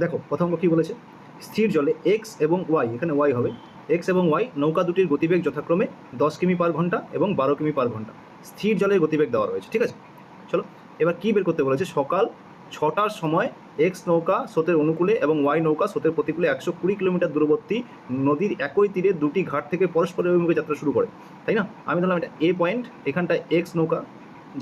দেখো, প্রথম কী বলেছে? স্থির জলে এক্স এবং ওয়াই এখানে ওয়াই হবে। এক্স এবং ওয়াই নৌকা দুটির গতিবেগ যথাক্রমে দশ কিমি পার ঘণ্টা এবং বারো কিমি পার ঘণ্টা। স্থির জলের গতিবেগ দেওয়া রয়েছে, ঠিক আছে? চলো, এবার কী বের করতে বলেছে? সকাল ছটার সময় এক্স নৌকা স্রোতের অনুকূলে এবং ওয়াই নৌকা স্রোতের প্রতিকূলে একশো কুড়ি কিলোমিটার দূরবর্তী নদীর একই তীরে দুটি ঘাট থেকে পরস্পর অভিমুখে যাত্রা শুরু করে। তাই না? আমি ধরলাম এটা এ পয়েন্ট এখানটা এক্স নৌকা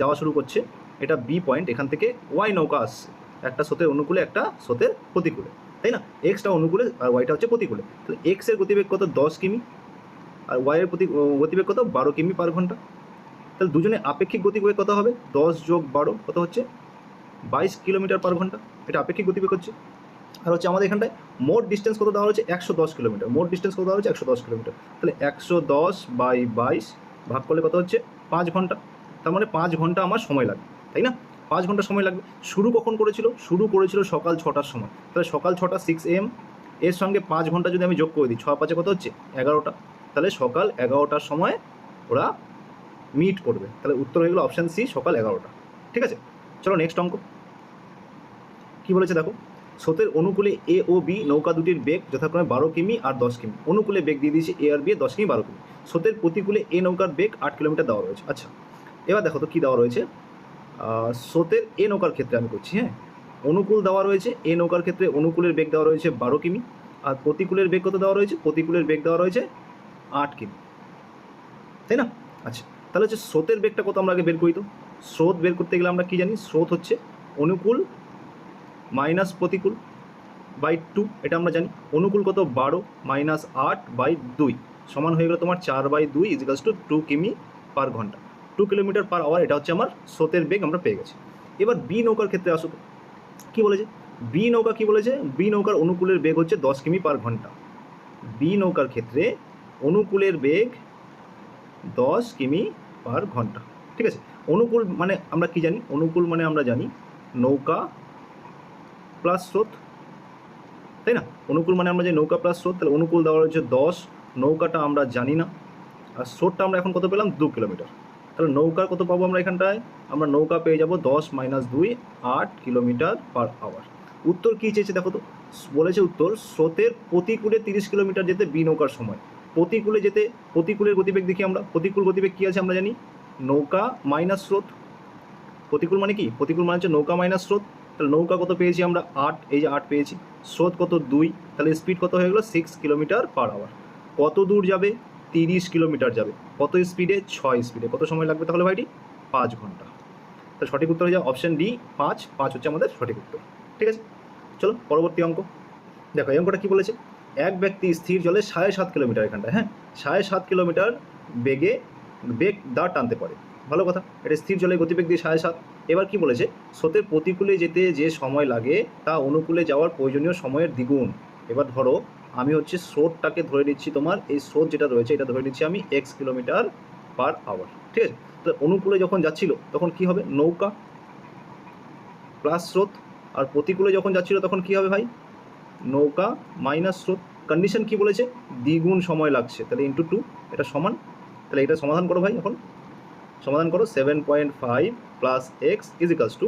যাওয়া শুরু করছে। এটা বি পয়েন্ট এখান থেকে ওয়াই নৌকা আসছে। একটা স্রোতের অনুকূলে, একটা স্রোতের প্রতিকূলে, তাই না? এক্সটা অনুকূলে, আর ওয়াইটা হচ্ছে প্রতিকূলে। তাহলে এক্সের গতিবেগ কত? দশ কিমি। আর ওয়াইয়ের প্রতি গতিবেগ কত? বারো কিমি পার ঘণ্টা। তাহলে দুজনে আপেক্ষিক গতিবেগ কত হবে? দশ যোগ বারো, কত হচ্ছে? বাইশ কিলোমিটার পার ঘণ্টা। এটা আপেক্ষিক গতিবেগ হচ্ছে। আর হচ্ছে আমাদের এখানটায় মোট ডিস্টেন্স কত? দেওয়া হচ্ছে একশো দশ কিলোমিটার। মোট ডিস্টেন্স কত? দেওয়া হচ্ছে একশো দশ কিলোমিটার। তাহলে একশো দশ বাই বাইশ ভাগ করলে কত হচ্ছে? পাঁচ ঘণ্টা। তার মানে পাঁচ ঘণ্টা আমার সময় লাগে তাই না? পাঁচ ঘণ্টা সময় লাগবে। শুরু কখন করেছিল? শুরু করেছিল সকাল ছটার সময়। তাহলে সকাল ছটা সিক্স এম এর সঙ্গে পাঁচ ঘণ্টা যদি আমি যোগ করে দিই ছ পাঁচে কত হচ্ছে? এগারোটা। তাহলে সকাল এগারোটার সময় ওরা মিট করবে। তাহলে উত্তর হয়ে গেলো অপশান সি সকাল এগারোটা। ঠিক আছে? চলো নেক্সট অঙ্ক। কি বলেছে দেখো? স্রোতের অনুকূলে এ ও বি নৌকা দুটির বেগ যথাক্রমে বারো কিমি আর দশ কিমি। অনুকূলে বেগ দিয়ে দিয়েছে এ আর বি দশ কিমি, বারো কিমি। স্রোতের প্রতিকূলে এ নৌকার বেগ আট কিলোমিটার দেওয়া রয়েছে। আচ্ছা এবার দেখো তো কী দেওয়া রয়েছে? স্রোতের এ নৌকার ক্ষেত্রে আমি করছি হ্যাঁ? অনুকূল দেওয়া রয়েছে, এ নৌকার ক্ষেত্রে অনুকূলের বেগ দেওয়া রয়েছে বারো কিমি, আর প্রতিকূলের বেগ কত দেওয়া রয়েছে? প্রতিকূলের বেগ দেওয়া রয়েছে আট কিমি। তাই না? আচ্ছা তাহলে হচ্ছে স্রোতের বেগটা কত আমরা আগে বের করি তো? স্রোত বের করতে গেলে আমরা কি জানি? স্রোত হচ্ছে অনুকূল মাইনাস প্রতিকূল বাই টু, এটা আমরা জানি। অনুকূল কত? বারো মাইনাস আট বাই দুই, সমান হয়ে গেল তোমার চার বাই দুই ইজিকালস টু টু কিমি পার ঘণ্টা। টু কিলোমিটার পার আওয়ার এটা হচ্ছে আমার স্রোতের বেগ আমরা পেয়ে গেছি। এবার বি নৌকার ক্ষেত্রে আসুক। কী বলেছে? বি নৌকা কি বলেছে? বি নৌকার অনুকূলের বেগ হচ্ছে দশ কিমি পার ঘণ্টা। বি নৌকার ক্ষেত্রে অনুকূলের বেগ দশ কিমি পার ঘণ্টা। ঠিক আছে? অনুকূল মানে আমরা কি জানি? অনুকূল মানে আমরা জানি নৌকা প্লাস স্রোত। তাই না? অনুকূল মানে আমরা যে নৌকা প্লাস স্রোত, তাহলে অনুকূল দেওয়া রয়েছে দশ। নৌকাটা আমরা জানি না। আর স্রোতটা আমরা এখন কত পেলাম? দু কিলোমিটার। তাহলে নৌকার কত পাবো আমরা এখানটায়? আমরা নৌকা পেয়ে যাব দশ মাইনাস দুই, আট কিলোমিটার পার আওয়ার উত্তর কী চেয়েছে দেখো তো? বলেছে উত্তর, স্রোতের প্রতিকূলে তিরিশ কিলোমিটার যেতে বি নৌকার সময়। প্রতিকূলে যেতে, প্রতিকূলের গতিবেগ দেখি আমরা। প্রতিকূল গতিবেগ কী আছে আমরা জানি? নৌকা মাইনাস স্রোত। প্রতিকূল মানে কি? প্রতিকূল মানে হচ্ছে নৌকা মাইনাস স্রোত। তাহলে নৌকা কত পেয়েছি আমরা? আট, এই যে আট পেয়েছি। স্রোত কত? দুই। তাহলে স্পিড কত হয়ে গেলো? সিক্স কিলোমিটার পার আওয়ার কত দূর যাবে? তিরিশ কিলোমিটার যাবে। কত স্পিডে ছয় স্পিডে কত সময় লাগবে তাহলে ভাইটি? পাঁচ ঘণ্টা। তো সঠিক উত্তর হয়ে যাবে অপশন ডি পাঁচ। পাঁচ হচ্ছে আমাদের সঠিক উত্তর। ঠিক আছে? চলো, পরবর্তী অঙ্ক। দেখো, এই অঙ্কটা কী বলেছে? এক ব্যক্তি স্থির জলে সাড়ে সাত কিলোমিটার এখানটা হ্যাঁ? সাড়ে সাত কিলোমিটার বেগে বেগ দাঁড় টানতে পারে। ভালো কথা। এটা স্থির জলে গতিবেগ দিয়ে সাড়ে সাত। এবার কি বলেছে? স্রোতের প্রতিকূলে যেতে যে সময় লাগে তা অনুকূলে যাওয়ার প্রয়োজনীয় সময়ের দ্বিগুণ। এবার ধরো আমি হচ্ছে স্রোতটাকে ধরে নিচ্ছি তোমার, এই স্রোত যেটা রয়েছে এটা ধরে নিচ্ছি আমি এক্স কিলোমিটার পার আওয়ার ঠিক আছে? তো অনুকূলে যখন যাচ্ছিল, তখন কি হবে? নৌকা প্লাস স্রোত, আর প্রতিকূলে যখন যাচ্ছিল, তখন কি হবে ভাই? নৌকা মাইনাস স্রোত কন্ডিশন কি বলেছে? দ্বিগুণ সময় লাগছে, তাহলে ইন্টু টু এটা সমান, তাহলে এটা সমাধান করো ভাই এখন, সমাধান করো seven point five plus x equals two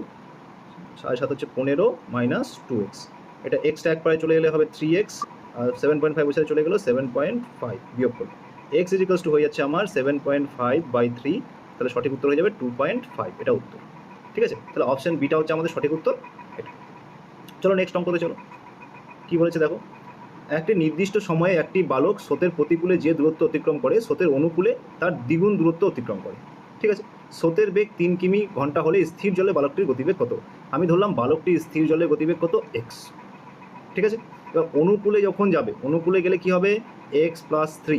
সাড়ে সাত হচ্ছে পনেরো মাইনাস টু এক্স এটা এক্সটা এক পায়ে চলে গেলে হবে three X seven point five সাথে চলে গেলো সেভেন পয়েন্ট ফাইভ বিয়োগ করলে। এক্স ইজিকালস টু হয়ে যাচ্ছে আমার seven point five by three তাহলে সঠিক উত্তর হয়ে যাবে টু পয়েন্ট ফাইভ এটা উত্তর। ঠিক আছে? তাহলে অপশন বিটা হচ্ছে আমাদের সঠিক উত্তর, এটা। চলো নেক্সট অঙ্কতে চলো। কী বলেছে দেখো? একটি নির্দিষ্ট সময়ে একটি বালক স্রোতের প্রতিকূলে যে দূরত্ব অতিক্রম করে, স্রোতের অনুকূলে তার দ্বিগুণ দূরত্ব অতিক্রম করে। ঠিক আছে? স্রোতের বেগ তিন কিমি ঘণ্টা হলে স্থির জলে বালকটির গতিবেগ কত? আমি ধরলাম বালকটি স্থির জলে গতিবেগ কত? এক্স ঠিক আছে? এবার অনুকূলে যখন যাবে, অনুকূলে গেলে কি হবে? এক্স প্লাস থ্রি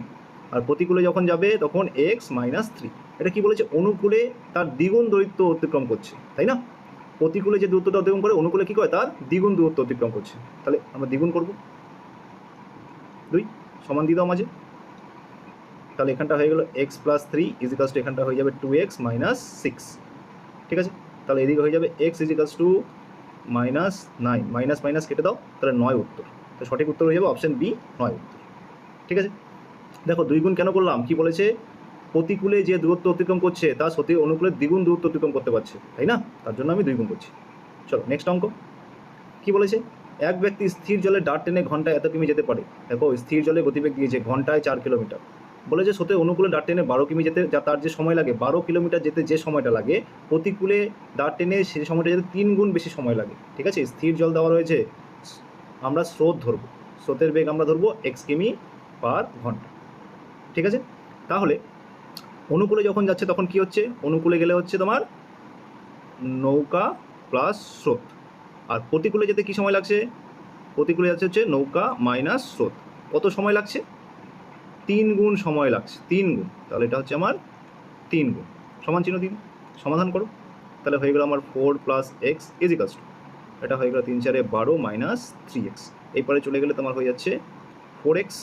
আর প্রতিকূলে যখন যাবে, তখন এক্স মাইনাস থ্রি এটা কি বলেছে? অনুকূলে তার দ্বিগুণ দূরত্ব অতিক্রম করছে, তাই না? প্রতিকূলে যে দূরত্বটা অতিক্রম করে, অনুকূলে কী করে? তার দ্বিগুণ দূরত্ব অতিক্রম করছে। তাহলে আমরা দ্বিগুণ করব। দুই, সমান দিয়ে দাও মাঝে। তাহলে এখানটা হয়ে গেল X plus three equals two এখানটা হয়ে যাবে টু এক্স মাইনাস সিক্স ঠিক আছে? তাহলে এদিকে হয়ে যাবে X equals two minus nine minus minus কেটে দাও, তাহলে নয় উত্তর। তো সঠিক উত্তর হয়ে যাবে অপশন বি নয় উত্তর। ঠিক আছে? দেখো, দুই গুণ কেন করলাম? কি বলেছে? প্রতিকূলে যে দূরত্ব অতিক্রম করছে, তা সত্যি অনুকূলে দ্বিগুণ দূরত্ব অতিক্রম করতে পারছে, তাই না? তার জন্য আমি দুই গুণ করছি। চলো নেক্সট অঙ্ক। কি বলেছে? এক ব্যক্তি স্থির জলে ডাট টেনে ঘন্টায় এত কিমি যেতে পারে। দেখো, স্থির জলে গতিবেগ দিয়েছে ঘন্টায় চার কিলোমিটার। বলে যে স্রোতে অনুকূলে ডাট টেনে বারো কিমি যেতে, যা তার যে সময় লাগে, বারো কিলোমিটার যেতে যে সময়টা লাগে, প্রতিকূলে ডাট টেনে সেই সময়টা যেতে তিন গুণ বেশি সময় লাগে। ঠিক আছে? স্থির জল দেওয়া রয়েছে আমরা স্রোত ধরবো। স্রোতের বেগ আমরা ধরবো এক্স কিমি পার ঘণ্টা। ঠিক আছে? তাহলে অনুকূলে যখন যাচ্ছে তখন কি হচ্ছে? অনুকূলে গেলে হচ্ছে তোমার নৌকা প্লাস স্রোত। আর প্রতিকূলে যেতে কি সময় লাগছে? প্রতিকূলে যাচ্ছে হচ্ছে নৌকা মাইনাস স্রোত। কত সময় লাগছে? তিন গুণ সময় লাগছে। তিন গুণ। তাহলে এটা হচ্ছে আমার তিন গুণ। সমান চিহ্ন দিন। সমাধান করো। তাহলে হয়ে গেল আমার four plus X equals two এটা হয়ে গেল তিন চারে বারো মাইনাস থ্রি এক্স এরপরে চলে গেলে তোমার হয়ে যাচ্ছে ফোর এক্স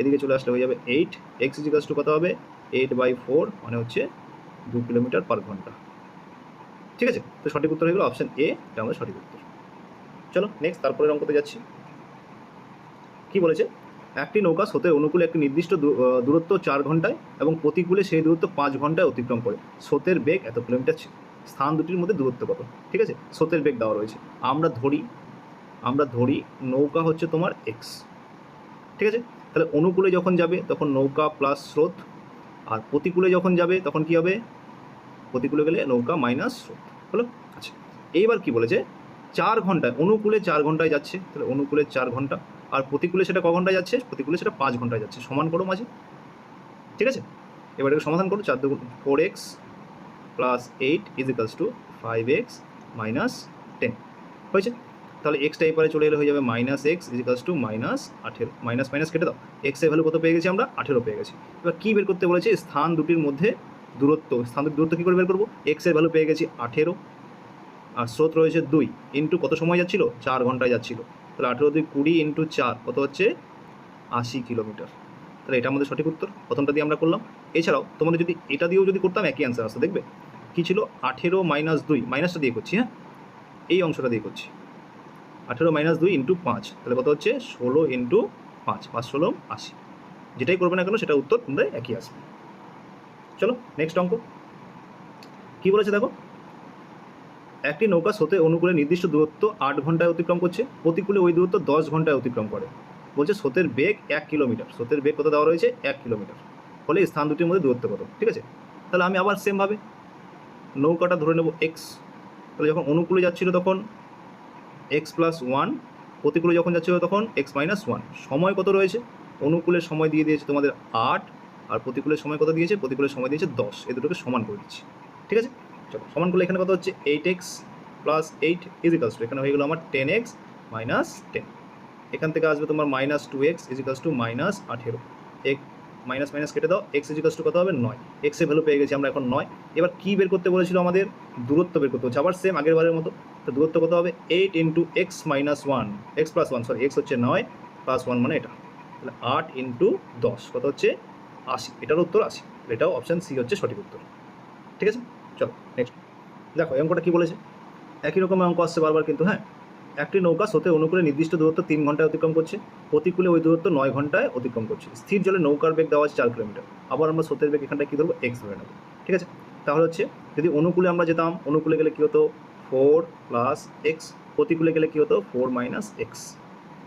এদিকে চলে আসলে হয়ে যাবে এইট এক্স ইজিকালস টু কত হবে? এইট বাই ফোর মানে হচ্ছে দু কিলোমিটার পার ঘণ্টা। ঠিক আছে? তো সঠিক উত্তর হয়ে গেল অপশন এ এটা আমাদের সঠিক উত্তর। চলো নেক্সট তারপরে অঙ্কতে যাচ্ছি। কি বলেছে? একটি নৌকা স্রোতের অনুকূলে একটি নির্দিষ্ট দূরত্ব চার ঘন্টায় এবং প্রতিকূলে সেই দূরত্ব পাঁচ ঘন্টায় অতিক্রম করে। স্রোতের বেগ এত কিলোমিটার ছিল। স্থান দুটির মধ্যে দূরত্ব কত? ঠিক আছে? স্রোতের বেগ দেওয়া রয়েছে। আমরা ধরি আমরা ধরি নৌকা হচ্ছে তোমার এক্স ঠিক আছে? তাহলে অনুকূলে যখন যাবে, তখন নৌকা প্লাস স্রোত। আর প্রতিকূলে যখন যাবে, তখন কি হবে? প্রতিকূলে গেলে নৌকা মাইনাস স্রোত। হলো? আচ্ছা এইবার কি বলেছে? চার ঘন্টায়, অনুকূলে চার ঘন্টায় যাচ্ছে। তাহলে অনুকূলে চার ঘণ্টা। আর প্রতিকূলে সেটা ক ঘন্টায় যাচ্ছে? প্রতিকূলে সেটা পাঁচ ঘন্টায় যাচ্ছে। সমান করো মাঝে। ঠিক আছে? এবার সমাধান করো, চার দুগুণ four X plus eight equals two five X minus ten হয়েছে? তাহলে এক্সটা এবারে চলে এলে হয়ে যাবে minus X equals two minus আঠেরো। মাইনাস মাইনাস কেটে দাও। এক্সের ভ্যালু কত পেয়ে গেছি আমরা? আঠেরো পেয়ে গেছি। এবার কী বের করতে বলেছে? স্থান দুটির মধ্যে দূরত্ব। স্থান দূরত্ব কী করে বের করব? এক্সের ভ্যালু পেয়ে গেছি আঠেরো। আর স্রোত রয়েছে দুই। ইন্টু কত সময় যাচ্ছিল? চার ঘন্টায় যাচ্ছিল। তাহলে আঠেরো দুই কুড়ি ইন্টু চার কত হচ্ছে? আশি কিলোমিটার। তাহলে এটা আমাদের সঠিক উত্তর। প্রথমটা দিয়ে আমরা করলাম। এছাড়াও তোমাদের যদি এটা দিয়েও যদি করতাম, একই অ্যান্সার আসতো, দেখবে? কী ছিল? আঠেরো মাইনাস দুই মাইনাসটা দিয়ে করছি হ্যাঁ? এই অংশটা দিয়ে করছি। আঠেরো মাইনাস দুই ইন্টু পাঁচ, তাহলে কত হচ্ছে? ষোলো ইন্টু পাঁচ পাঁচ ষোলো আশি। যেটাই করবে না কেন, সেটা উত্তর তোমাদের একই আসবে। চলো নেক্সট অঙ্ক। কী বলেছে দেখো? একটি নৌকা স্রোতে অনুকূলে নির্দিষ্ট দূরত্ব আট ঘন্টায় অতিক্রম করছে, প্রতিকূলে ওই দূরত্ব দশ ঘন্টায় অতিক্রম করে। বলছে স্রোতের বেগ এক কিলোমিটার, স্রোতের বেগ কত দেওয়া রয়েছে? এক কিলোমিটার। ফলে স্থান দুটির মধ্যে দূরত্ব কত? ঠিক আছে? তাহলে আমি আবার সেমভাবে নৌকাটা ধরে নেব এক্স তাহলে যখন অনুকূলে যাচ্ছিল তখন এক্স প্লাস ওয়ান প্রতিকূলে যখন যাচ্ছিল তখন এক্স মাইনাস ওয়ান সময় কত রয়েছে? অনুকূলের সময় দিয়ে দিয়েছে তোমাদের আট, আর প্রতিকূলের সময় কত দিয়েছে? প্রতিকূলের সময় দিয়েছে দশ। এ দুটোকে সমান করে দিচ্ছি। ঠিক আছে? চলো, সমান করলে এখানে কত হচ্ছে? Eight X plus eight equals two এখানে হয়ে গেলো আমার টেন এক্স মাইনাস টেন এখান থেকে আসবে তোমার minus two X equals two minus আঠেরো। এক মাইনাস মাইনাস কেটে দাও এক্স ইজিকালস টু কত হবে? নয়। এক্সের ভ্যালু পেয়ে গেছি আমরা এখন নয়। এবার কী বের করতে বলেছিল আমাদের? দূরত্ব বের করতে হচ্ছে আবার সেম আগের বারের মতো। তো দূরত্ব কত হবে? Eight into X minus one X plus one sorry X হচ্ছে নয় প্লাস ওয়ান মানে এটা। তাহলে আট ইন্টু দশ, কত হচ্ছে? আশি। এটার উত্তর আশি। এটাও অপশান সি হচ্ছে সঠিক উত্তর। ঠিক আছে? চলো নেক্সট দেখো অঙ্কটা কী বলেছে? একই রকমের অঙ্ক আসছে বারবার কিন্তু হ্যাঁ? একটি নৌকা স্রোতে অনুকূলে নির্দিষ্ট দূরত্ব তিন ঘন্টায় অতিক্রম করছে। প্রতিকূলে ওই দূরত্ব নয় ঘন্টায় অতিক্রম করছে। স্থির জলে নৌকার বেগ দেওয়া আছে চার কিলোমিটার। আবার আমরা স্রোতের বেগ এখানটা কী ধরবো? এক্স ধরে নেব। ঠিক আছে? তাহলে হচ্ছে, যদি অনুকূলে আমরা যেতাম, অনুকূলে গেলে কী হতো? ফোর প্লাস এক্স প্রতিকূলে গেলে কী হতো? ফোর মাইনাস এক্স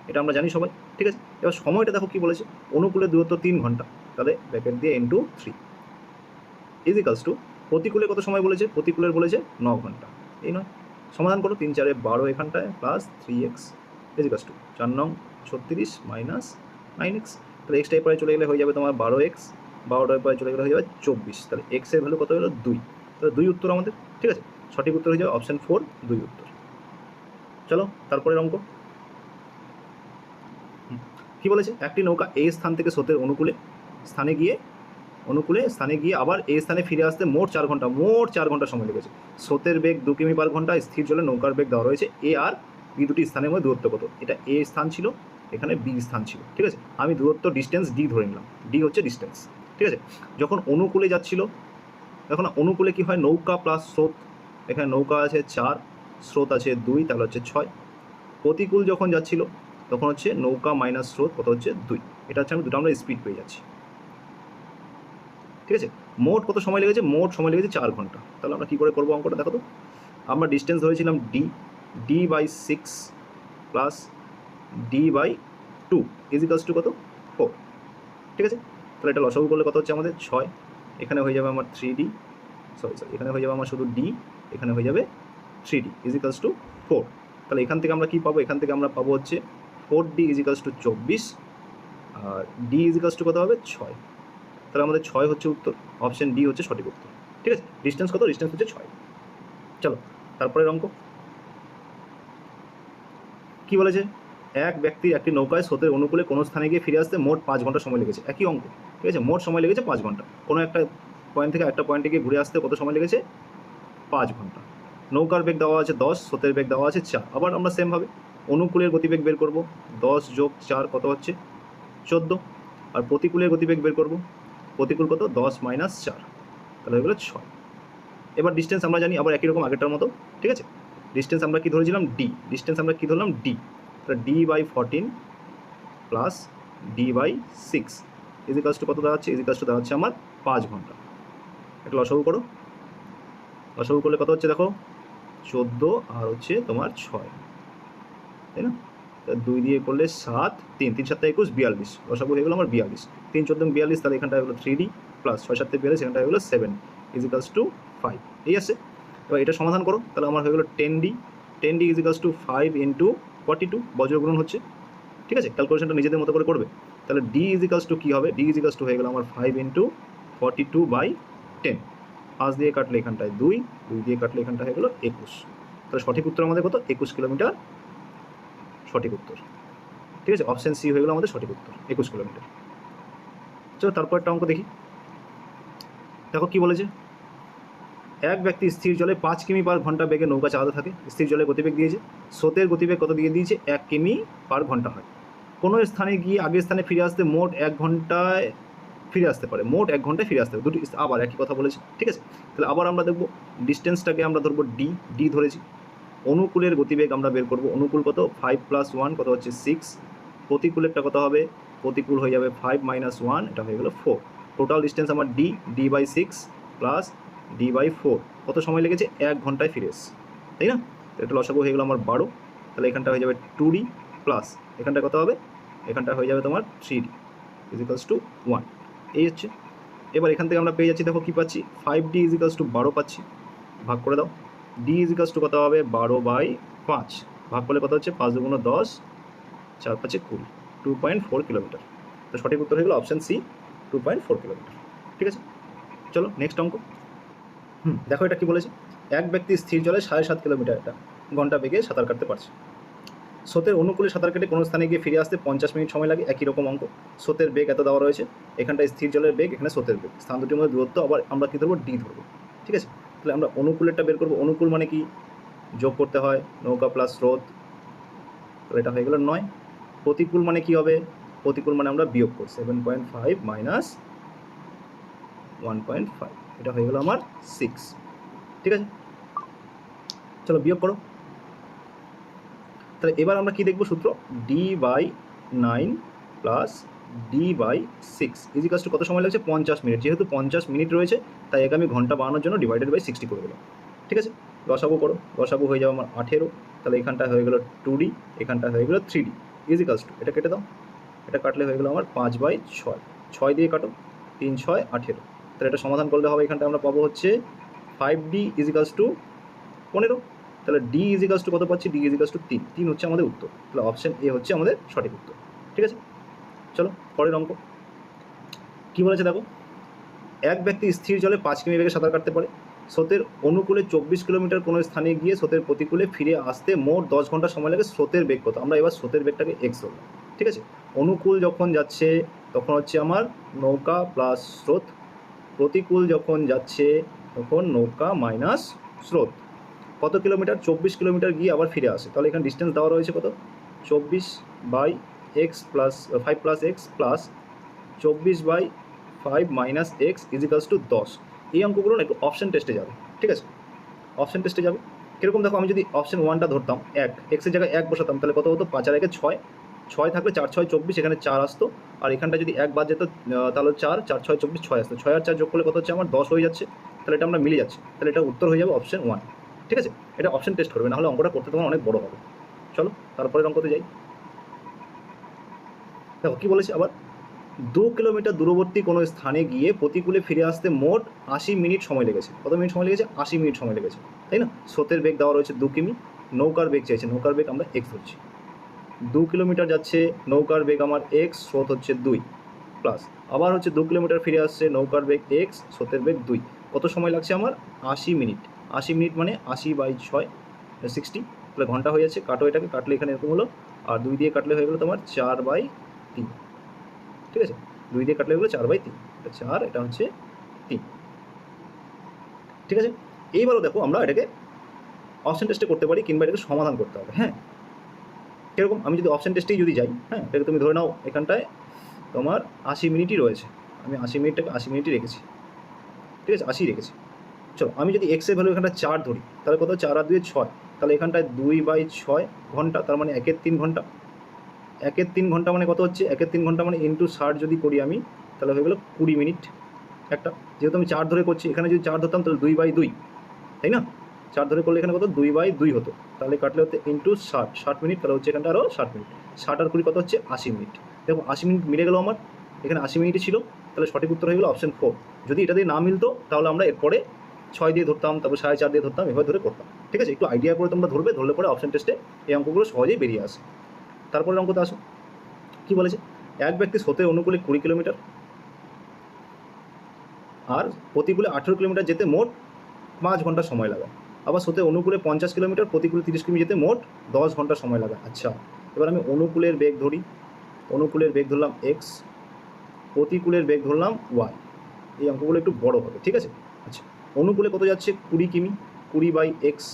এটা আমরা জানি সবাই। ঠিক আছে? এবার সময়টা দেখো কী বলেছে। অনুকূলে দূরত্ব তিন ঘণ্টা। তাহলে ব্যাকেট দিয়ে ইন্টু থ্রি ইজিকালস টু প্রতিকূলে কত সময় বলেছে? প্রতিকূলের বলেছে ন ঘণ্টা। এই নয়। সমাধান করো তিন চারে বারো এখানটায় plus three x equals two চার নং ছত্রিশ মাইনাস নাইন এক্স তাহলে এক্সটা পরে চলে গেলে হয়ে যাবে তোমার বারো এক্স বারোটার পরে চলে গেলে হয়ে যাবে চব্বিশ। তাহলে এক্সের ভ্যালু কত হলো? দুই। তাহলে দুই উত্তর আমাদের, ঠিক আছে? সঠিক উত্তর হয়ে যাবে অপশান ফোর দুই উত্তর। চলো, তারপরে অঙ্ক কি বলেছে? একটি নৌকা এই স্থান থেকে স্রোতের অনুকূলে স্থানে গিয়ে অনুকূলে স্থানে গিয়ে আবার এই স্থানে ফিরে আসতে মোট চার ঘণ্টা, মোট চার ঘণ্টা সময় লেগেছে। স্রোতের বেগ দু কিমি পার ঘণ্টা, স্থির জলে নৌকার বেগ দেওয়া রয়েছে। এ আর বি দুটি স্থানের মধ্যে দূরত্ব কত? এটা এ স্থান ছিল, এখানে বি স্থান ছিল, ঠিক আছে? আমি দূরত্ব ডিস্টেন্স ডি ধরে নিলাম। ডি হচ্ছে ডিস্টেন্স ঠিক আছে? যখন অনুকূলে যাচ্ছিল, এখন অনুকূলে কি হয়? নৌকা প্লাস স্রোত, এখানে নৌকা আছে চার, স্রোত আছে দুই, তাহলে হচ্ছে ছয়। প্রতিকূল যখন যাচ্ছিল, তখন হচ্ছে নৌকা মাইনাস স্রোত, কত হচ্ছে? দুই। এটা হচ্ছে আমি দুটো আমরা স্পিড পেয়ে যাচ্ছি। ঠিক আছে? মোট কত সময় লেগেছে? মোট সময় লেগেছে চার ঘণ্টা। তাহলে আমরা কী করে করব অঙ্কটা? দেখো তো। আমরা ডিস্টেন্স ধরেছিলাম D D by six plus D by two equals two কত? ফোর ঠিক আছে? তাহলে এটা লসাগু করলে কত হচ্ছে আমাদের? ছয়। এখানে হয়ে যাবে আমার থ্রি ডি সরি সরি এখানে হয়ে যাবে আমার শুধু ডি এখানে হয়ে যাবে three D equals two four তাহলে এখান থেকে আমরা কী পাবো? এখান থেকে আমরা পাবো হচ্ছে ফোর ডি ইজিকালস টু চব্বিশ। আর ডি ইজিকালস টু কত হবে? ছয়। তাহলে আমাদের ছয় হচ্ছে উত্তর অপশন ডি হচ্ছে সঠিক উত্তর। ঠিক আছে? ডিস্টেন্স কত? ডিস্টেন্স হচ্ছে ছয়। চলো, তারপরের অঙ্ক। কি বলেছে? এক ব্যক্তি একটি নৌকায় স্রোতের অনুকূলে কোনো স্থানে গিয়ে ফিরে আসতে মোট পাঁচ ঘণ্টা সময় লেগেছে। একই অঙ্ক। ঠিক আছে? মোট সময় লেগেছে পাঁচ ঘণ্টা। কোনো একটা পয়েন্ট থেকে একটা পয়েন্টে গিয়ে ঘুরে আসতে কত সময় লেগেছে? পাঁচ ঘণ্টা। নৌকার বেগ দেওয়া আছে দশ, স্রোতের বেগ দেওয়া আছে চার। আবার আমরা সেমভাবে অনুকূলের গতিবেগ বের করব। দশ যোগ চার কত হচ্ছে? চোদ্দ। আর প্রতিকূলের গতিবেগ বের করব? প্রতিকূল কত? দশ মাইনাস চার। তাহলে হয়ে গেলো ছয়। এবার ডিস্টেন্স আমরা জানি আবার একই রকম আগেরটার মতো, ঠিক আছে? ডিস্টেন্স আমরা কী ধরেছিলাম? ডি ডিস্টেন্স আমরা কী ধরলাম? ডি তাহলে D by fourteen plus D by six equals two কত দাঁড়াচ্ছে? ইজিকালস টু দাঁড়াচ্ছে আমার পাঁচ ঘণ্টা। একটা লসাগু করো। লসাগু করলে কত হচ্ছে দেখো? চোদ্দ আর হচ্ছে তোমার ছয়। তাই না? দুই দিয়ে করলে সাত, তিন তিন সাতটা একুশ, বিয়াল্লিশ। লসাগু হয়ে গেলো আমার বিয়াল্লিশ। তিন, চোদ্দ বিয়াল্লিশ, তাহলে এখানটা হলো থ্রি ডি প্লাস ছয় সাতটা বিয়াল্লিশ এখানটা হয়ে গেলো সেভেন ইজিকালস টু ফাইভ ঠিক আছে? এবার এটা সমাধান করো, তাহলে আমার হয়ে গেলো ten D ten D equals two five into forty two বজ্রগ্রহণ হচ্ছে। ঠিক আছে? ক্যালকুলেশনটা নিজেদের মতো করে করবে। তাহলে ডি ইজিকালস টু কী হবে? ডি ইজিকালস টু হয়ে গেলো আমার five into forty two by ten পাঁচ দিয়ে কাটলে এখানটায় দুই দুই দিয়ে কাটলে এখানটা হয়ে গেলো একুশ। তাহলে সঠিক উত্তর আমাদের কত? একুশ কিলোমিটার সঠিক উত্তর। ঠিক আছে? অপশান সি হয়ে গেলো আমাদের সঠিক উত্তর, একুশ কিলোমিটার। চলো তারপর একটা অঙ্ক দেখি। দেখো কি বলেছে? এক ব্যক্তি স্থির জলে পাঁচ কিমি পার ঘণ্টা বেগে নৌকা চালাতে থাকে, স্থির জলে গতিবেগ দিয়েছে। স্রোতের গতিবেগ কত দিয়ে দিয়েছে? এক কিমি পার ঘণ্টা হয়। কোনো স্থানে গিয়ে আগের স্থানে ফিরে আসতে মোট এক ঘন্টায় ফিরে আসতে পারে। মোট এক ঘন্টায় ফিরে আসতে হবে দুটি আবার একই কথা বলেছে। ঠিক আছে? তাহলে আবার আমরা দেখব। ডিস্টেন্সটাকে আমরা ধরবো ডি ডি ধরেছি। অনুকূলের গতিবেগ আমরা বের করব। অনুকূল কত? ফাইভ প্লাস ওয়ান কত হচ্ছে সিক্স প্রতিকূলেরটা কত হবে? প্রতিকূল হয়ে যাবে ফাইভ মাইনাস ওয়ান এটা হয়ে গেলো ফোর টোটাল ডিস্টেন্স আমার D D by six plus D by four কত সময় লেগেছে? এক ঘন্টায় ফিরে তাই না? এটা লসাগু হয়ে গেলো আমার বারো। তাহলে এখানটা হয়ে যাবে টু ডি প্লাস এখানটা কত হবে? এখানটা হয়ে যাবে তোমার three D equals two one এই হচ্ছে। এবার এখান থেকে আমরা পেয়ে যাচ্ছি, দেখো কী পাচ্ছি? ফাইভ ডি ইজিকালস টু বারো পাচ্ছি। ভাগ করে দাও। ডি ইজিকালস টু কত হবে? বারো বাই পাঁচ। ভাগ করলে কত হচ্ছে? পাঁচ দুগুণ দশ, চার পাঁচে কুড়ি। Two point four kilometre. তো সঠিক উত্তর হয়ে গেলো option C two point four kilometre. ঠিক আছে? চলো নেক্সট অঙ্ক। হুম, দেখো এটা কি বলেছে? এক ব্যক্তি স্থির জলে সাড়ে সাত কিলোমিটার এটা ঘণ্টা বেগে সাঁতার কাটতে পারছে। স্রোতের অনুকূলে সাঁতার কেটে কোনো স্থানে গিয়ে ফিরে আসতে পঞ্চাশ মিনিট সময় লাগে। একই রকম অঙ্ক। স্রোতের বেগ এত দেওয়া রয়েছে। এখানটায় স্থির জলের বেগ, এখানে স্রোতের বেগ। স্থান দুটির মধ্যে দূরত্ব, আবার আমরা কী ধরবো? ডি ধরবো। ঠিক আছে? তাহলে আমরা অনুকূলেরটা বের করব। অনুকূল মানে কি? যোগ করতে হয়, নৌকা প্লাস স্রোত। তাহলে এটা হয়ে গেল নয়। প্রতিকূল মানে কি হবে? প্রতিকূল মানে আমরা বিয়োগ করি। Seven point five minus one point five এটা হয়ে গেল আমার সিক্স ঠিক আছে? চলো বিয়োগ করো। তাহলে এবার আমরা কি দেখব সূত্র? D by nine plus D by six ইজিকাস two কত সময় লাগছে? পঞ্চাশ মিনিট। যেহেতু পঞ্চাশ মিনিট রয়েছে, তাই একে আমি ঘণ্টা বানানোর জন্য ডিভাইডেড বাই সিক্সটি করে দিলাম। ঠিক আছে? লসাগু করো। লসাগু হয়ে যাবে আমার আঠেরো। তাহলে এখানটা হয়ে গেলো টু ডি এখানটা হয়ে গেলো থ্রি ডি ইজিকালস টু এটা কেটে দাও। এটা কাটলে হয়ে গেলো আমার পাঁচ বাই ছয়। ছয় দিয়ে কাটো। তিন, ছয়, আঠেরো। তাহলে এটা সমাধান করলে হবে। এখানটা আমরা পাবো হচ্ছে ফাইভ ডি ইজিকালস টু পনেরো। তাহলে ডি ইজিকালস টু কত পাচ্ছি? ডি ইজিকালস টু তিন। তিন হচ্ছে আমাদের উত্তর। তাহলে অপশান এ হচ্ছে আমাদের সঠিক উত্তর। ঠিক আছে? চলো, পরের অঙ্ক। কী বলেছে দেখো? এক ব্যক্তি স্থির জলে পাঁচ কিমি বেগে সাঁতার কাটতে পারে। স্রোতের অনুকূলে চব্বিশ কিলোমিটার কোনো স্থানে গিয়ে স্রোতের প্রতিকূলে ফিরে আসতে মোট দশ ঘণ্টা সময় লাগে স্রোতের বেগ কত? আমরা এবার স্রোতের বেগটাকে এক্স ধরলাম ঠিক আছে? অনুকূল যখন যাচ্ছে, তখন হচ্ছে আমার নৌকা প্লাস স্রোত। প্রতিকূল যখন যাচ্ছে, তখন নৌকা মাইনাস স্রোত। কত কিলোমিটার? চব্বিশ কিলোমিটার গিয়ে আবার ফিরে আসে। তাহলে এখানে ডিস্টেন্স দেওয়া রয়েছে কত? চব্বিশ by X plus five plus X plus চব্বিশ by five minus X equals two দশ। এই অঙ্কগুলো না একটু অপশন টেস্টে যাবে, ঠিক আছে? অপশন টেস্টে যাবে। কীরকম দেখো, আমি যদি অপশন ওয়ানটা ধরতাম, এক এক্সের জায়গায় এক বসাতাম, তাহলে কত হতো? পাঁচ আর একে ছয়। ছয় থাকলে চার, ছয়, চব্বিশ, এখানে চার আসতো। আর এখানটা যদি এক বাদ যেত তাহলে চার চার, ছয়, চব্বিশ, ছয় আসতো। ছয় আর চার যোগ করলে কত হচ্ছে? আমার দশ হয়ে যাচ্ছে। তাহলে এটা আমরা মিলে যাচ্ছে। তাহলে এটা উত্তর হয়ে যাবে অপশন ওয়ান ঠিক আছে? এটা অপশন টেস্ট করবে, না হলে অঙ্কটা করতে তোমার অনেক বড় হবে। চলো, তারপরের অঙ্কতে যাই। দেখো, কি বলেছে? আবার দু কিলোমিটার দূরবর্তী কোনো স্থানে গিয়ে প্রতিকূলে ফিরে আসতে মোট আশি মিনিট সময় লেগেছে। কত মিনিট সময় লেগেছে? আশি মিনিট সময় লেগেছে। তাই না? স্রোতের বেগ দেওয়া রয়েছে দু কিমি। নৌকার বেগ চাইছে। নৌকার বেগ আমরা এক্স ধরছি। দু কিলোমিটার যাচ্ছে, নৌকার বেগ আমার এক্স স্রোত হচ্ছে দুই প্লাস আবার হচ্ছে দু কিলোমিটার ফিরে আসছে, নৌকার বেগ এক্স স্রোতের বেগ দুই। কত সময় লাগছে আমার? আশি মিনিট। আশি মিনিট মানে আশি বাই ছয় সিক্সটি তাহলে ঘণ্টা হয়ে যাচ্ছে। কাটো এটাকে। কাটলে এখানে এরকম হলো। আর দুই দিয়ে কাটলে হয়ে গেলো তোমার চার বাই তিন। ঠিক আছে? দুই দিয়ে কাটলে হয়ে গেলো চার বাই তিন। চার, এটা হচ্ছে তিন। ঠিক আছে? এইবারও দেখো আমরা এটাকে অপশন টেস্টে করতে পারি, কিংবা এটাকে সমাধান করতে হবে। হ্যাঁ? কীরকম? আমি যদি অপশন টেস্টেই যদি যাই হ্যাঁ? এটাকে তুমি ধরে নাও, এখানটায় তোমার আশি মিনিটই রয়েছে। আমি আশি মিনিটটাকে আশি মিনিটই রেখেছি। ঠিক আছে? আশি রেখেছি। চলো, আমি যদি এক্সের ভ্যালু এখানটা চার ধরি, তাহলে কত? চার আর দুই ছয়। তাহলে এখানটায় দুই বাই ছয় ঘণ্টা, তার মানে একের তিন ঘণ্টা। একের তিন ঘণ্টা মানে কত হচ্ছে? একের তিন ঘণ্টা মানে ইন্টু ষাট যদি করি আমি, তাহলে হয়ে গেলো কুড়ি মিনিট। একটা, যেহেতু আমি চার ধরে করছি, এখানে যদি চার ধরতাম তাহলে দুই বাই দুই, তাই না? চার ধরে করলে এখানে কত? দুই বাই দুই হতো। তাহলে কাটলে হচ্ছে ইন্টু ষাট ষাট মিনিট, তাহলে হচ্ছে এখানটা আরও ষাট মিনিট। ষাট আর কুড়ি কত হচ্ছে? আশি মিনিট। দেখো, আশি মিনিট মিলে গেলো আমার। এখানে আশি মিনিটই ছিল, তাহলে সঠিক উত্তর হয়ে গেলো অপশন ফোর যদি এটা দিয়ে না মিলতো, তাহলে আমরা এরপরে ছয় দিয়ে ধরতাম, তারপর সাড়ে চার দিয়ে ধরতাম, এভাবে ধরে করতাম। ঠিক আছে? একটু আইডিয়া করে তোমরা ধরবে, ধরলে পরে অপশন টেস্টে এই অঙ্কগুলো সহজেই বেরিয়ে আসে। তারপরে অঙ্কতে আসো। কি বলেছে? এক ব্যক্তি স্রোতের অনুকূলে কুড়ি কিলোমিটার আর প্রতিকূলে আঠেরো কিলোমিটার যেতে মোট পাঁচ ঘণ্টা সময় লাগে। আবার স্রোতের অনুকূলে পঞ্চাশ কিলোমিটার, প্রতিকূলে তিরিশ কিলোমিটার যেতে মোট দশ ঘণ্টা সময় লাগে। আচ্ছা এবার আমি অনুকূলের বেগ ধরি। অনুকূলের বেগ ধরলাম এক্স প্রতিকূলের বেগ ধরলাম ওয়াই এই অঙ্কগুলো একটু বড় হবে, ঠিক আছে? আচ্ছা অনুকূলে কত যাচ্ছে? কুড়ি কিমি, কুড়ি বাই এক্স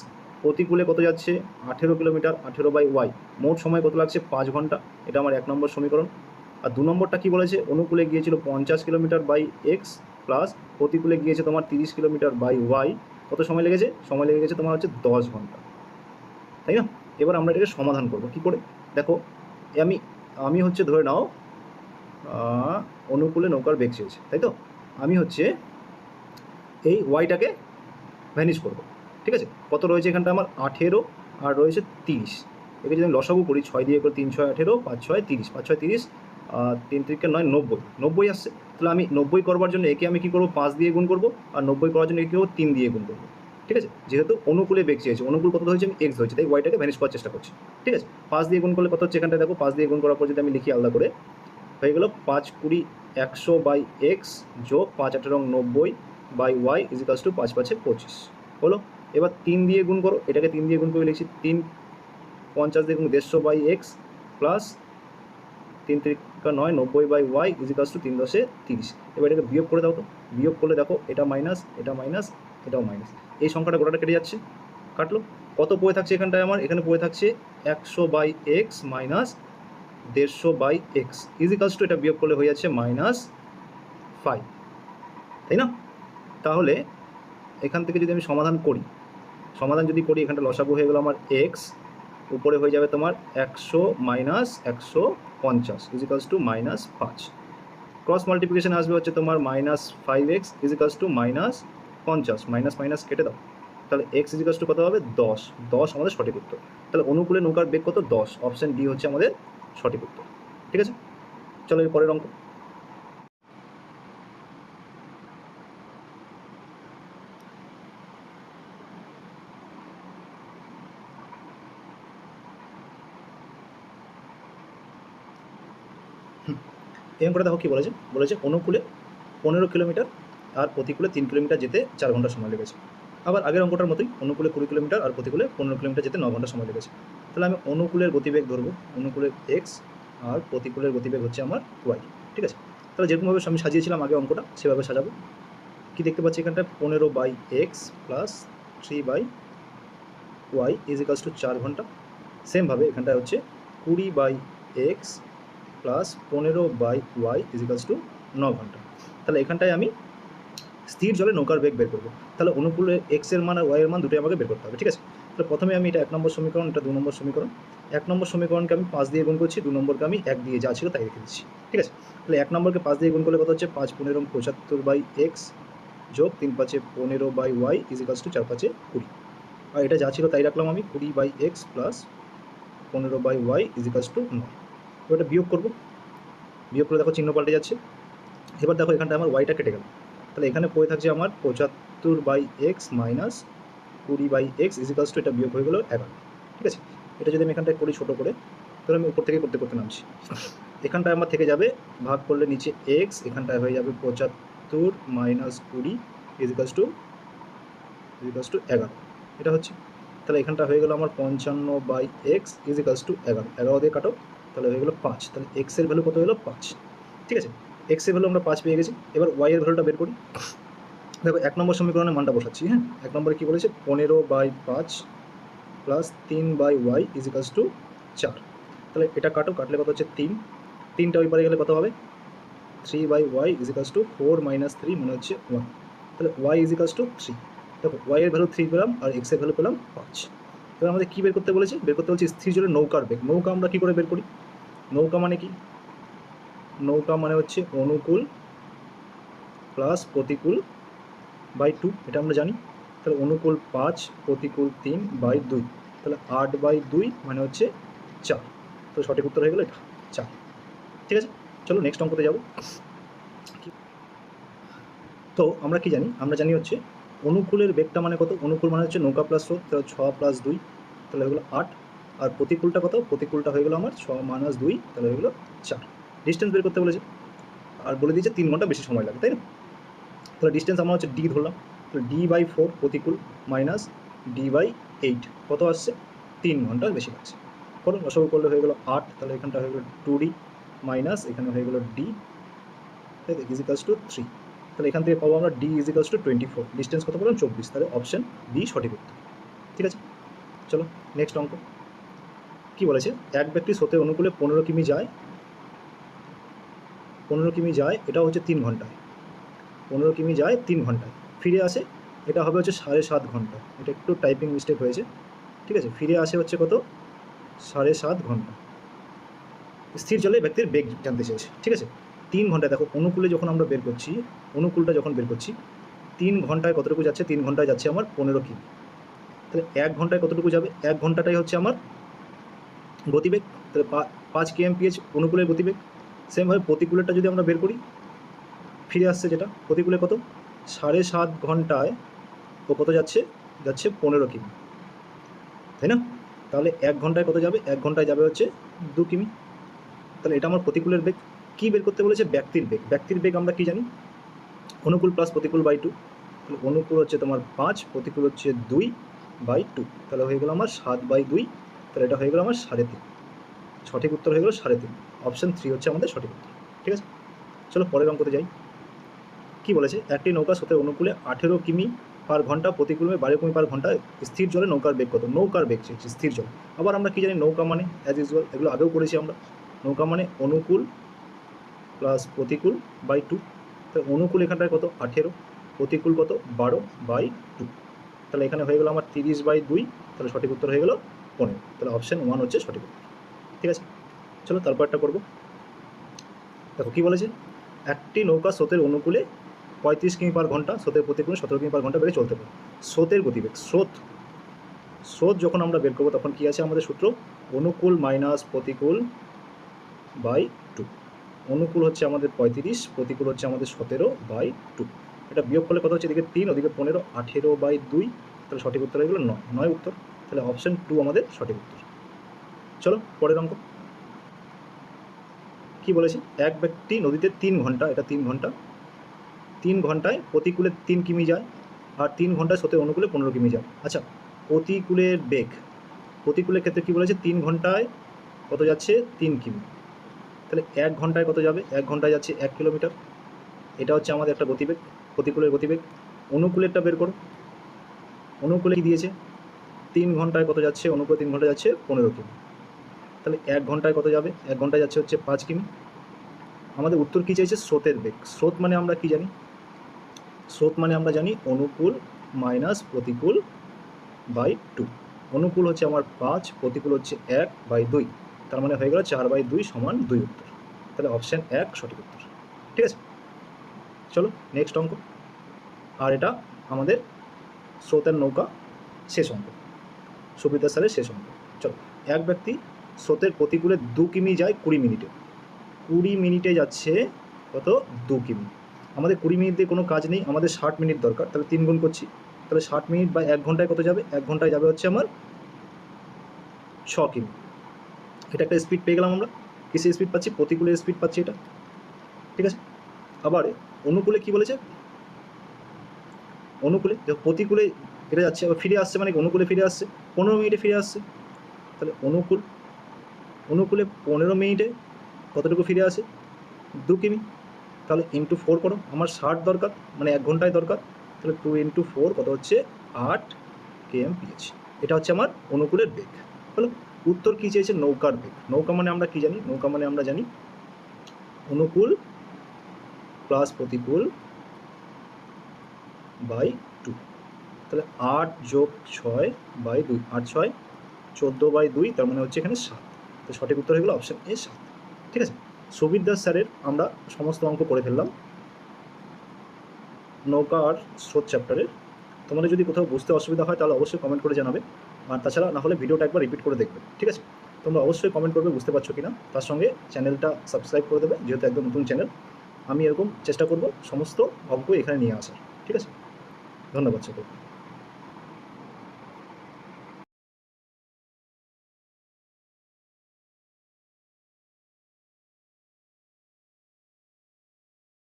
প্রতিকূলে কত যাচ্ছে? আঠেরো কিলোমিটার, আঠেরো বাই ওয়াই মোট সময় কত লাগছে? পাঁচ ঘণ্টা। এটা আমার এক নম্বর সমীকরণ। আর দু নম্বরটা কী বলেছে? অনুকূলে গিয়েছিল পঞ্চাশ কিলোমিটার বাই এক্স প্লাস প্রতিকূলে গিয়েছে তোমার তিরিশ কিলোমিটার বাই ওয়াই কত সময় লেগেছে? সময় লেগে গেছে তোমার হচ্ছে দশ ঘণ্টা। তাই না? এবার আমরা এটাকে সমাধান করব। কী করে? দেখো আমি আমি হচ্ছে ধরে নাও অনুকূলে নৌকার বেগ চেয়েছে। তাই তো? আমি হচ্ছে এই ওয়াইটাকে ভ্যানিশ করব। ঠিক আছে? কত রয়েছে এখানটা আমার? আঠেরো, আর রয়েছে তিরিশ। একে যদি আমি লসাগু করি, ছয় দিয়ে করে তিন, ছয়, আঠেরো, পাঁচ, ছয়, তিরিশ। পাঁচ, ছয়, তিরিশ তিন তিরিকে নয়, নব্বই। নব্বই আসছে। তাহলে আমি নব্বই করবার জন্য একে আমি কী করব? পাঁচ দিয়ে গুণ করব, আর নব্বই করার জন্য একে তিন দিয়ে গুণ করব। ঠিক আছে? যেহেতু অনুকূলে বেগ চেয়েছে, অনুকূল কত হয়েছে আমি? এক্স হয়েছে তাই ওয়াইটাকে ভ্যানিশ করার চেষ্টা করছি। ঠিক আছে? পাঁচ দিয়ে গুণ করলে কত হচ্ছে এখানটা দেখো, পাঁচ দিয়ে গুণ করার পর যদি আমি লিখি আলাদা করে, হয়ে গেল পাঁচ কুড়ি একশো বাই এক্স যোগ পাঁচ আঠেরো নব্বই বাই ওয়াই ইজিকালস টু পাঁচ পাঁচে পঁচিশ। হলো? এবার তিন দিয়ে গুণ করো, এটাকে তিন দিয়ে গুণ করে লিখছি তিন পঞ্চাশ দিয়ে গুণ দেড়শো বাই এক্স প্লাস তিন তিরিকা নয়, নব্বই বাই ওয়াই ইজিকালস টু তিন দশে তিরিশ। এবার এটাকে বিয়োগ করে দাও তো, বিয়োগ করলে দেখো এটা মাইনাস এটা মাইনাস এটাও মাইনাস এই সংখ্যাটা গোটাটা কেটে যাচ্ছে, কাটলো। কত পড়ে থাকছে এখানটায় আমার? এখানে পড়ে থাকছে একশো বাই এক্স মাইনাস দেড়শো বাই এক্স ইজিকালস টু এটা বিয়োগ করলে হয়ে যাচ্ছে মাইনাস ফাইভ তাই না? তাহলে এখান থেকে যদি আমি সমাধান করি সমাধান যদি করি, এখানটা লসাগু হয়ে গেলো আমার এক্স উপরে হয়ে যাবে তোমার একশো মাইনাস একশো পঞ্চাশ ইজিকালস টু মাইনাস পাঁচ। ক্রস মাল্টিপ্লিকেশন আসবে হচ্ছে তোমার minus five X equals two minus পঞ্চাশ মাইনাস মাইনাস কেটে দাও। তাহলে এক্স ইজিকালস টু কত হবে? দশ। দশ আমাদের সঠিক উত্তর। তাহলে অনুকূলে নৌকার বেগ কত? দশ। অপশান ডি হচ্ছে আমাদের সঠিক উত্তর। ঠিক আছে? চলো এর পরের অঙ্ক। অঙ্কটা দেখো কী বলেছে? বলেছে অনুকূলে পনেরো কিলোমিটার আর প্রতিকূলে তিন কিলোমিটার যেতে চার ঘণ্টা সময় লেগেছে। আবার আগের অঙ্কটার মতোই অনুকূলে কুড়ি কিলোমিটার আর প্রতিকূলে পনেরো কিলোমিটার যেতে ন ঘণ্টা সময় লেগেছে। তাহলে আমি অনুকূলের গতিবেগ ধরবো। অনুকূলের এক্স আর প্রতিকূলের গতিবেগ হচ্ছে আমার ওয়াই ঠিক আছে? তাহলে যেরকমভাবে আমি সাজিয়েছিলাম আগে অঙ্কটা, সেভাবে সাজাবো। কি দেখতে পাচ্ছি এখানটায় পনেরো by x plus three by y equals to চার ঘণ্টা। সেমভাবে এখানটায় হচ্ছে কুড়ি বাই এক্স প্লাস পনেরো বাই ওয়াই ইজিকালস টু ন ঘণ্টা। তাহলে এখানটায় আমি স্থির জলে নৌকার বেগ বের করব। তাহলে অনুকূলে এক্সের মান আর ওয়াই এর মান দুটোই আমাকে বের করতে হবে, ঠিক আছে? তাহলে প্রথমে আমি এটা এক নম্বর সমীকরণ, এটা দু নম্বর সমীকরণ। এক নম্বর সমীকরণকে আমি পাঁচ দিয়ে গুণ করছি, দু নম্বরকে আমি এক দিয়ে যা ছিল তাই রেখে দিচ্ছি, ঠিক আছে? তাহলে এক নম্বরকে পাঁচ দিয়ে গুণ করলে কত হচ্ছে? পাঁচ পনেরো পঁচাত্তর বাই এক্স যোগ তিন পাঁচে পনেরো বাই ওয়াই ইজিকালস টু চার পাঁচে কুড়ি। আর এটা যা ছিল তাই রাখলাম আমি কুড়ি বাই এক্স প্লাস পনেরো বাই ওয়াই ইজিকালস টু নয়। এটা বিয়োগ করব। বিয়োগ করে দেখো চিহ্ন পাল্টে যাচ্ছে। এবার দেখো এখানটা আমার ওয়াইটা কেটে গেল। তাহলে এখানে পড়ে থাকছে আমার পঁচাত্তর বাই এক্স মাইনাস কুড়ি by X is equals to এটা বিয়োগ হয়ে গেলো এগারো। ঠিক আছে? এটা যদি আমি এখানটায় করি ছোটো করে, তাহলে আমি উপর থেকে করতে করতে নামছি। এখানটায় আমার থেকে যাবে, ভাগ করলে নিচে এক্স এখানটায় হয়ে যাবে পঁচাত্তর মাইনাস কুড়ি ইজিকালস টু ইজিকালস টু এগারো। এটা হচ্ছে। তাহলে এখানটা হয়ে গেলো আমার পঞ্চান্ন বাই এক্স ইজিকালস টু এগারো। এগারো দিয়ে কাটো। তাহলে হয়ে গেলো পাঁচ। তাহলে এক্সের ভ্যালু কত হলো? পাঁচ। ঠিক আছে? এক্সের ভ্যালু আমরা পাঁচ পেয়ে গেছি। এবার ওয়াই এর ভ্যালুটা বের করি। দেখো, এক নম্বর সমীকরণে মানটা বসাচ্ছি হ্যাঁ? এক নম্বরে কী বলেছে? পনেরো বাই পাঁচ প্লাস তিন by y is equals to চার। তাহলে এটা কাটো কাটলে কত হচ্ছে? তিন। তিনটা ওই পারে গেলে কত হবে? Three by y is equals to four minus three মনে হচ্ছে ওয়ান তাহলে y is equals to three দেখো ওয়াই এর ভ্যালু থ্রি পেলাম আর এক্সের ভ্যালু পেলাম পাঁচ। এবার আমাদের কী বের করতে বলেছে? বের করতে বলছে স্থির জলে নৌকার বেগ। নৌকা আমরা কী করে বের করি? নৌকা মানে কি? নৌকা মানে হচ্ছে অনুকূল প্লাস প্রতিকূল বাই টু এটা আমরা জানি। তাহলে অনুকূল পাঁচ, প্রতিকূল তিন বাই দুই। তাহলে আট বাই দুই মানে হচ্ছে চার। তো সঠিক উত্তর হয়ে গেলো এটা, চার। ঠিক আছে? চলো নেক্সট অঙ্কতে যাব। তো আমরা কি জানি? আমরা জানি হচ্ছে অনুকূলের বেগটা মানে কত? অনুকূল মানে হচ্ছে নৌকা প্লাস স্রোত তাহলে ছ প্লাস দুই, তাহলে হয়ে গেলো আট। আর প্রতিকূলটা কত? প্রতিকূলটা হয়ে গেলো আমার ছ মাইনাস দুই, তাহলে হয়ে গেলো চার। ডিস্টেন্স বের করতে বলেছে। আর বলে দিয়েছে তিন ঘণ্টা বেশি সময় লাগে তাই না? তাহলে ডিস্টেন্স আমরা হচ্ছে ডি ধরলাম। তাহলে ডি বাই ফোর প্রতিকূল মাইনাস ডি বাই এইট কত আসছে? তিন ঘণ্টা বেশি লাগছে। করো অসব করলে হয়ে গেলো আট, তাহলে এখানটা হয়ে গেলো টু ডি মাইনাস এখানে হয়ে গেলো ডি তাই ইজিকালস টু থ্রি তাহলে এখান থেকে পাবো আমরা D equals to twenty four distance কত বললাম চব্বিশ। তাহলে অপশন বি সঠিক উত্তর। ঠিক আছে? চলো নেক্সট অঙ্ক। কি বলেছে? এক ব্যক্তি স্রোতের অনুকূলে পনেরো কিমি যায়, পনেরো কিমি যায়, এটা হচ্ছে তিন ঘন্টায়। পনেরো কিমি যায়, তিন ঘন্টায়। ফিরে আসে, এটা হবে হচ্ছে সাড়ে সাত ঘণ্টা। এটা একটু টাইপিং মিস্টেক হয়েছে। ঠিক আছে? ফিরে আসে হচ্ছে কত? সাড়ে সাত ঘণ্টা। স্থির জলে ব্যক্তির বেগ জানতে চেয়েছে। ঠিক আছে? তিন ঘন্টায় দেখো, অনুকূলে যখন আমরা বের করছি, অনুকূলটা যখন বের করছি, তিন ঘন্টায় কতটুকু যাচ্ছে? তিন ঘন্টায় যাচ্ছে আমার পনেরো কিমি। তাহলে এক ঘন্টায় কতটুকু যাবে? এক ঘন্টাটাই হচ্ছে আমার গতিবেগ, তাহলে পাঁচ কেএমপিএইচ অনুকূলের গতিবেগ। সেমভাবে প্রতিকূলেরটা যদি আমরা বের করি, ফিরে আসছে যেটা, প্রতিকূলে কত? সাড়ে সাত ঘন্টায় ও কত যাচ্ছে? যাচ্ছে পনেরো কিমি। তাই না? তাহলে এক ঘন্টায় কত যাবে? এক ঘন্টায় যাবে হচ্ছে দু কিমি। তাহলে এটা আমার প্রতিকূলের বেগ। কী বের করতে বলেছে? ব্যক্তির বেগ। ব্যক্তির বেগ আমরা কি জানি? অনুকূল প্লাস প্রতিকূল বাই টু তাহলে অনুকূল হচ্ছে তোমার পাঁচ, প্রতিকূল হচ্ছে দুই বাই টু তাহলে হয়ে গেল আমার সাত বাই দুই তাহলে এটা হয়ে গেলো আমার সাড়ে তিন। সঠিক উত্তর হয়ে গেলো সাড়ে তিন। অপশান থ্রি হচ্ছে আমাদের সঠিক উত্তর। ঠিক আছে? চলো পরের অঙ্কতে যাই। কি বলেছে? একটি নৌকা স্রোতের অনুকূলে আঠেরো কিমি পার ঘণ্টা প্রতিকূলে বারো কিমি পার ঘণ্টা স্থির জলে নৌকার বেগ কত? নৌকার বেগ চেয়েছি স্থির জল। আবার আমরা কি জানি? নৌকা মানে অ্যাজ ইউজুয়াল এগুলো আগেও করেছি আমরা। নৌকা মানে অনুকূল প্লাস প্রতিকূল বাই টু তাহলে অনুকূল এখানটায় কত? আঠেরো। প্রতিকূল কত? বারো বাই টু তাহলে এখানে হয়ে গেলো আমার তিরিশ বাই দুই। তাহলে সঠিক উত্তর হয়ে গেলো পনেরো তাহলে অপশান ওয়ান হচ্ছে সঠিক ঠিক আছে? চলো তারপরটা করব। দেখো কী বলেছে? একটি নৌকা স্রোতের অনুকূলে পঁয়ত্রিশ কিমি পার ঘণ্টা, স্রোতের প্রতিকূলে সতেরো কিমি পার ঘণ্টা বেড়ে চলতে পারে। স্রোতের গতিবেগ, স্রোত। স্রোত যখন আমরা বের করব তখন কী আছে আমাদের সূত্র? অনুকূল মাইনাস প্রতিকূল বাই টু অনুকূল হচ্ছে আমাদের পঁয়ত্রিশ, প্রতিকূল হচ্ছে আমাদের সতেরো বাই টু এটা বিয়োগ করলে কত হচ্ছে? এদিকে তিন, ওদিকে পনেরো, আঠেরো বাই দুই। তাহলে সঠিক উত্তর হয়ে গেলো নয় নয় উত্তর। তাহলে অপশন টু আমাদের সঠিক উত্তর। চলো পরের অঙ্ক। কি বলেছি? এক ব্যক্তি নদীতে তিন ঘণ্টা, এটা তিন ঘণ্টা। তিন ঘন্টায় প্রতিকূলে তিন কিমি যায় আর তিন ঘন্টায় স্রোতের অনুকূলে পনেরো কিমি যায়। আচ্ছা প্রতিকূলের বেগ। প্রতিকূলের ক্ষেত্রে কি বলেছে? তিন ঘন্টায় কত যাচ্ছে? তিন কিমি। তাহলে এক ঘন্টায় কত যাবে? এক ঘন্টায় যাচ্ছে এক কিলোমিটার। এটা হচ্ছে আমাদের একটা গতিবেগ, প্রতিকূলের গতিবেগ। অনুকূলেরটা বের করো। অনুকূলে কি দিয়েছে? তিন ঘন্টায় কত যাচ্ছে? অনুকূলে তিন ঘণ্টা যাচ্ছে পনেরো কিমি। তাহলে এক ঘন্টায় কত যাবে? এক ঘন্টায় যাচ্ছে হচ্ছে পাঁচ কিমি। আমাদের উত্তর কী চাইছে? স্রোতের বেগ। স্রোত মানে আমরা কি জানি? স্রোত মানে আমরা জানি অনুকূল মাইনাস প্রতিকূল বাই টু অনুকূল হচ্ছে আমার পাঁচ, প্রতিকূল হচ্ছে এক বাই দুই। তার মানে হয়ে গেল চার বাই দুই সমান দুই উত্তর। তাহলে অপশান এক সঠিক উত্তর। ঠিক আছে? চলো নেক্সট অঙ্ক। আর এটা আমাদের স্রোতের নৌকা শেষ অঙ্ক। সুবিধা সালে শেষ অঙ্ক চলো, এক ব্যক্তি স্রোতের প্রতিকূলে দু কিমি যায় কুড়ি মিনিটে। কুড়ি মিনিটে যাচ্ছে কত? দু কিমি। আমাদের কুড়ি মিনিট দিয়ে কোনো কাজ নেই, আমাদের ষাট মিনিট দরকার। তাহলে তিন গুণ করছি। তাহলে ষাট মিনিট বা এক ঘন্টায় কত যাবে? এক ঘন্টায় যাবে হচ্ছে আমার ছ কিমি। এটা একটা স্পিড পেয়ে গেলাম আমরা। কিসে স্পিড পাচ্ছি? প্রতিকূলে স্পিড পাচ্ছি এটা। ঠিক আছে? আবার অনুকূলে কি বলেছে? অনুকূলে প্রতিকূলে এটা যাচ্ছে, আবার ফিরে আসছে মানে? অনুকূলে ফিরে আসছে। পনেরো মিনিটে ফিরে আসছে। তাহলে অনুকূল, অনুকূলে পনেরো মিনিটে কতটুকু ফিরে আসে? দু কিমি। তাহলে ইন্টু ফোর করো। আমার ষাট দরকার মানে এক ঘন্টায় দরকার। তাহলে টু ইন্টু ফোর কত হচ্ছে? আট কে এম পিএইচ এটা হচ্ছে আমার অনুকূলের বেগ। হলো উত্তর কী চেয়েছে? নৌকার বেগ। নৌকা মানে আমরা কি জানি? নৌকা মানে আমরা জানি অনুকূল প্লাস প্রতিকূল বাই তাহলে আট যোগ ছয় বাই দুই, আট ছয়, চোদ্দ বাই দুই, তার মানে হচ্ছে এখানে সাত। তো সঠিক উত্তর হয়ে গেলো অপশান এ সাত। ঠিক আছে? সুবির দাস স্যারের আমরা সমস্ত অঙ্ক করে ফেললাম। নৌকা আর স্রোত চ্যাপ্টারের তোমাদের যদি কোথাও বুঝতে অসুবিধা হয়, তাহলে অবশ্যই কমেন্ট করে জানাবে। আর তাছাড়া না হলে ভিডিওটা একবার রিপিট করে দেখবে। ঠিক আছে? তোমরা অবশ্যই কমেন্ট করবে, বুঝতে পারছ কি না তার সঙ্গে চ্যানেলটা সাবস্ক্রাইব করে দেবে, যেহেতু একদম নতুন চ্যানেল আমি এরকম চেষ্টা করব সমস্ত অঙ্ক এখানে নিয়ে আসার। ঠিক আছে? ধন্যবাদ সকলকে।